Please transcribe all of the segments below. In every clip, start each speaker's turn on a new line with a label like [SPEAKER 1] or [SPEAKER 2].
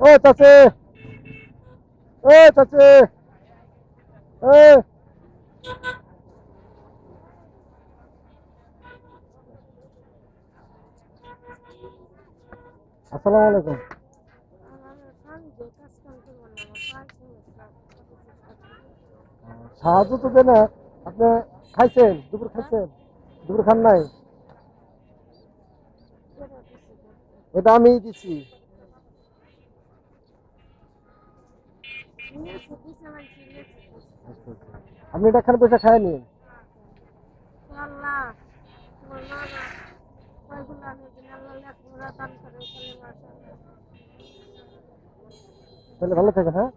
[SPEAKER 1] ও চাচি। ও চাচি। আসসালামু আলাইকুম। সাহায্য তো দেন আপনি খাইছেন, দুপুর খাইছেন, দুপুর খান নাই। এটা আমি দিছি। আপনি এটা খান পয়সা খায় নিন তাহলে ভালো থাকেন হ্যাঁ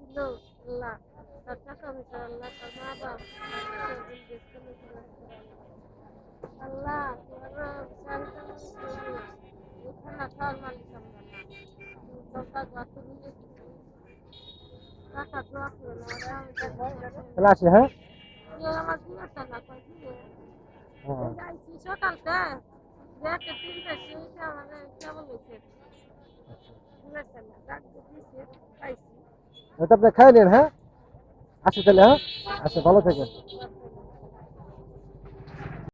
[SPEAKER 2] দিল আল্লাহ তার টাকা পয়সা আল্লাহ তার মা বাপ আল্লাহ খানা খাওয়ার মালিক আমরা না সরকার গাছ নিয়ে টাকা দোয়া করে না ওরা আমি
[SPEAKER 1] তাহলে আসি হ্যাঁ
[SPEAKER 2] আমার দিয়েছে না কই দিয়ে
[SPEAKER 1] হ্যাঁ
[SPEAKER 2] যাইছি সকালতে দেখে তিনটে সেই মানে কেমন হয়েছে দিয়েছে না ডাক্তার দিয়েছে পাইছি
[SPEAKER 1] এটা আপনি খাই নিন হ্যাঁ আসি তাহলে হ্যাঁ আচ্ছা ভালো থাকেন